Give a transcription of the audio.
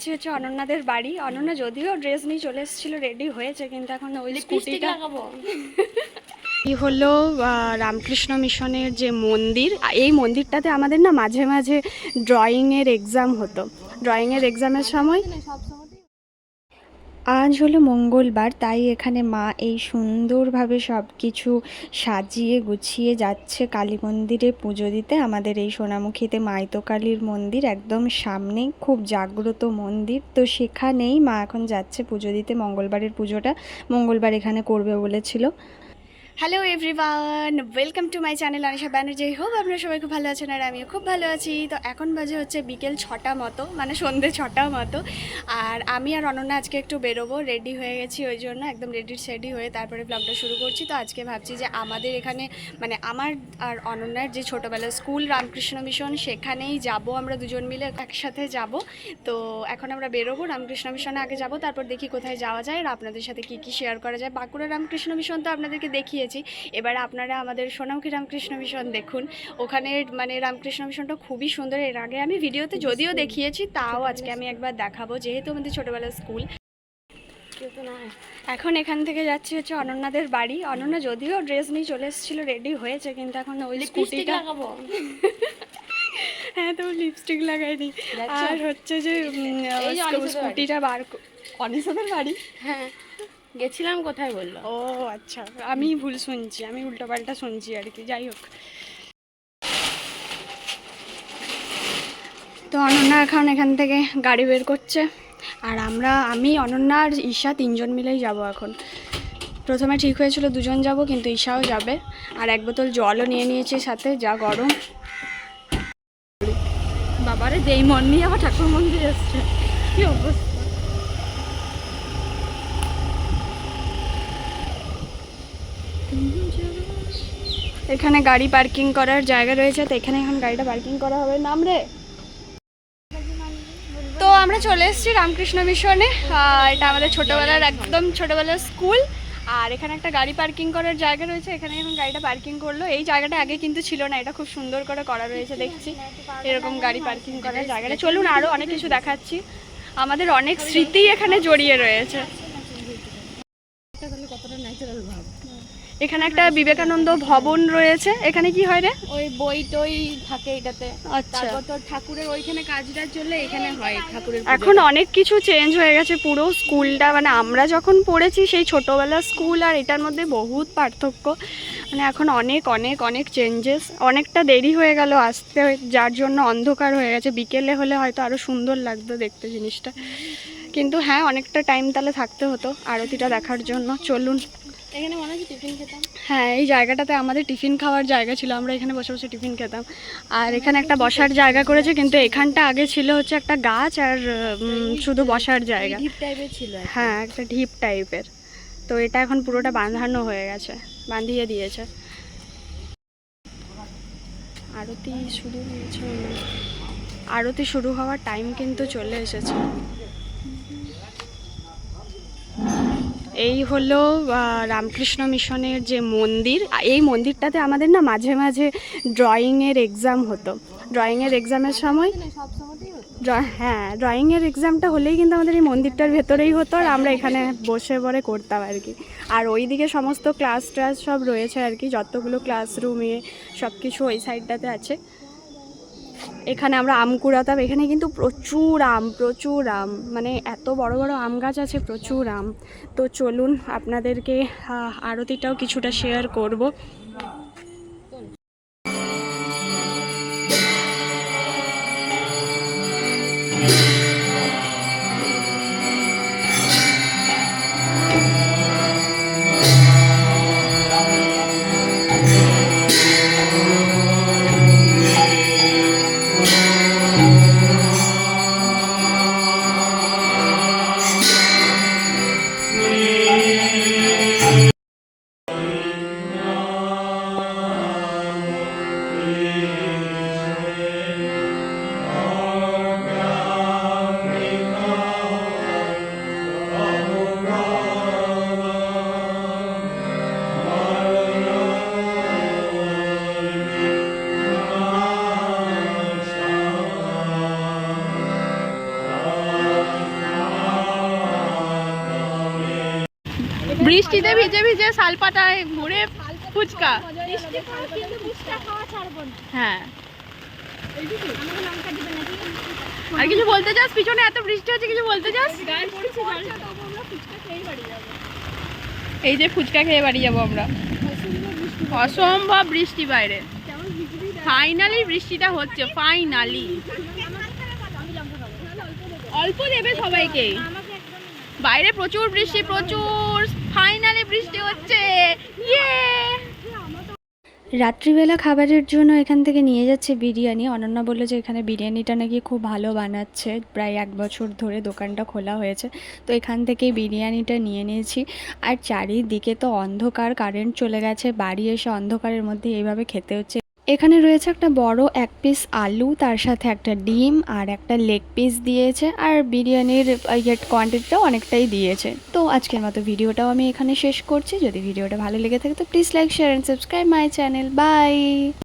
যাচ্ছি হচ্ছে অনন্যাদের বাড়ি। অনন্যা যদিও ড্রেস নিয়ে চলে এসেছিল রেডি হয়েছে কিন্তু এখন ওই স্কুটিটা এই হলো রামকৃষ্ণ মিশনের যে মন্দির। এই মন্দিরটাতে আমাদের না মাঝে মাঝে ড্রয়িংয়ের এক্সাম হতো। ড্রয়িংয়ের এক্সামের সময় আজ হলো মঙ্গলবার, তাই এখানে মা এই সুন্দরভাবে সব কিছু সাজিয়ে গুছিয়ে যাচ্ছে কালী মন্দিরে পুজো দিতে। আমাদের এই সোনামুখীতে মাইতো কালীর মন্দির একদম সামনেই, খুব জাগ্রত মন্দির। তো সেখানেই মা এখন যাচ্ছে পুজো দিতে মঙ্গলবারের পুজোটা। মঙ্গলবার এখানে করবে বলেছিল। Hello everyone welcome to my channel Anisha Banerjee hope আপনারা সবাই খুব ভালো আছেন আর আমিও খুব ভালো আছি। তো এখন বাজে হচ্ছে বিকেল ছটা মতো মানে সন্ধে ছটা মতো। আর আমি আর অনন্যা আজকে একটু বেরোবো রেডি হয়ে গেছি ওই জন্য, একদম রেডি সেডি হয়ে তারপরে ব্লগটা শুরু করছি। তো আজকে ভাবছি যে আমাদের এখানে মানে আমার আর অনন্যার যে ছোটোবেলার স্কুল রামকৃষ্ণ মিশন, সেখানেই যাব আমরা দুজন মিলে, একসাথে যাব। তো এখন আমরা বেরোবো, রামকৃষ্ণ মিশনে আগে যাব, তারপর দেখি কোথায় যাওয়া যায় আর আপনাদের সাথে কি কি শেয়ার করা যায়। বাঁকুড়া রামকৃষ্ণ মিশন তো আপনাদেরকে দেখিয়েছি এবার আপনারা আমাদের সোনামুখী রামকৃষ্ণ মিশন দেখুন। ওখানে মানে রামকৃষ্ণ মিশনটা খুবই সুন্দর। এর আগে আমি ভিডিওতে যদিও দেখিয়েছি তাও আজকে আমি একবার দেখাবো যেহেতু আমাদের ছোটোবেলার স্কুল। এখন এখান থেকে যাচ্ছি হচ্ছে অনন্যাদের বাড়ি। অনন্যা যদিও ড্রেস নিয়ে চলে এসেছিল রেডি হয়েছে কিন্তু এখন ওই স্কুটিটা হ্যাঁ তো লিপস্টিক লাগাইনি। আর হচ্ছে যে। স্কুটিটা বার অনিশাদের বাড়ি? হ্যাঁ। গেছিলাম, কোথায় বলল? ও আচ্ছা। আমি ভুল শুনছি, আমি উল্টোপাল্টা শুনছি আর কি, যাই হোক। তো অনন্যা এখন এখান থেকে গাড়ি বের করছে, আর আমরা, আমি, অনন্যা আর ঈশা তিনজন মিলেই যাব এখন। প্রথমে ঠিক হয়েছিল দুজন যাব, কিন্তু ঈশাও যাবে, আর এক বোতল জলও নিয়ে নিয়েছি সাথে, যা গরম। বাবারে, যেই মন নিয়ে আবার ঠাকুর মন্দির এসছে, কি অবস্থা? এখানে গাড়ি পার্কিং করার জায়গা রয়েছে, তো এখানে এখন গাড়িটা পার্কিং করা হবে। নাম রে। তো আমরা চলে এসেছি রামকৃষ্ণ মিশনে। এটা আমাদের ছোটোবেলার একদম ছোটোবেলার স্কুল। আর এখানে একটা গাড়ি পার্কিং করার জায়গা রয়েছে, এখানে এখন গাড়িটা পার্কিং করল। এই জায়গাটা আগে কিন্তু ছিল না, এটা খুব সুন্দর করে করা রয়েছে, দেখছি। এরকম গাড়ি পার্কিং করার জায়গাটা। চলুন আরও অনেক কিছু দেখাচ্ছি। আমাদের অনেক স্মৃতি এখানে জড়িয়ে রয়েছে। কতটা ন্যাচারাল ভাব? এখানে একটা বিবেকানন্দ ভবন রয়েছে। এখানে কি হয় রে? ওই বই টই থাকে এটাতে। আচ্ছা। তারপর তোর ঠাকুরের ওইখানে কাজটা চললে এখানে হয় ঠাকুরের এখন অনেক কিছু চেঞ্জ হয়ে গেছে। পুরো স্কুলটা মানে আমরা যখন পড়েছি সেই ছোটোবেলার স্কুল আর এটার মধ্যে বহুত পার্থক্য। মানে এখন অনেক অনেক অনেক চেঞ্জেস অনেকটা দেরি হয়ে গেল আসতে। যার জন্য অন্ধকার হয়ে গেছে। বিকেলে হলে হয়তো আরও সুন্দর লাগতো দেখতে জিনিসটা। কিন্তু হ্যাঁ অনেকটা টাইম তাহলে থাকতে হতো আরতিটা দেখার জন্য। চলুন। এখানে মনে হচ্ছে টিফিন খেতাম। হ্যাঁ এই জায়গাটাতে আমাদের টিফিন খাওয়ার জায়গা ছিল আমরা এখানে বসে বসে টিফিন খেতাম। আর এখানে একটা বসার জায়গা করেছে কিন্তু এখানটা আগে ছিল হচ্ছে একটা গাছ আর শুধু বসার জায়গা। টাইপের ছিল হ্যাঁ একটা ঢিপ টাইপের তো এটা এখন পুরোটা বাঁধানো হয়ে গেছে বাঁধিয়ে দিয়েছে। আরতি শুরু হয়েছে। আরতি শুরু হওয়ার টাইম কিন্তু চলে এসেছে। এই হলো রামকৃষ্ণ মিশনের যে মন্দির এই মন্দিরটাতে আমাদের না মাঝে মাঝে ড্রয়িংয়ের এক্সাম হতো। ড্রয়িংয়ের এক্সামের সময় হ্যাঁ ড্রয়িংয়ের এক্সামটা হলেই কিন্তু আমাদের এই মন্দিরটার ভেতরেই হতো আর আমরা এখানে বসে পড়ে করতাম আর কি। আর ওইদিকে সমস্ত ক্লাস ট্লাস সব রয়েছে আর কি, যতগুলো ক্লাসরুমে সব কিছু ওই সাইডটাতে আছে। এখানে আমরা আম কুড়াতাম। এখানে কিন্তু প্রচুর আম প্রচুর আম। মানে এত বড় বড় আম গাছ আছে, প্রচুর আম। তো চলুন আপনাদেরকে আরতিটাও কিছুটা শেয়ার করব। বৃষ্টিতে ভিজে ভিজে শালপাতায় ঘুরে ফুচকা। হ্যাঁ। আর কিছু বলতে চাস? পিছনে এত বৃষ্টি হচ্ছে, কিছু বলতে চাস? এই যে ফুচকা খেয়ে বাড়ি যাব আমরা। অসম্ভব বৃষ্টি বাইরে। ফাইনালি বৃষ্টিটা হচ্ছে ফাইনালি অল্প দেবে সবাইকে। বাইরে প্রচুর বৃষ্টি, প্রচুর ফাইনালি বৃষ্টি হচ্ছে। ইয়ে! রাত্রিবেলা খাবারের জন্য এখান থেকে নিয়ে যাচ্ছে বিরিয়ানি। অনন্যা বলল যে এখানে বিরিয়ানিটা নাকি খুব ভালো বানাচ্ছে। প্রায় এক বছর ধরে দোকানটা খোলা হয়েছে। তো এখান থেকে বিরিয়ানিটা নিয়ে নিয়েছি। আর চারিদিকে তো অন্ধকার, কারেন্ট চলে গেছে। বাড়ি এসে অন্ধকারের মধ্যে এইভাবে খেতে হচ্ছে। এখানে রয়েছে একটা বড় এক পিস আলু, তার সাথে একটা ডিম আর একটা লেগ পিস দিয়েছে আর বিরিয়ানির ইয়েট কোয়ান্টিটিটাও অনেকটাই দিয়েছে। তো আজকের মতো ভিডিওটাও আমি এখানে শেষ করছি। যদি ভিডিওটা ভালো লেগে থাকে তো please like share and subscribe my channel bye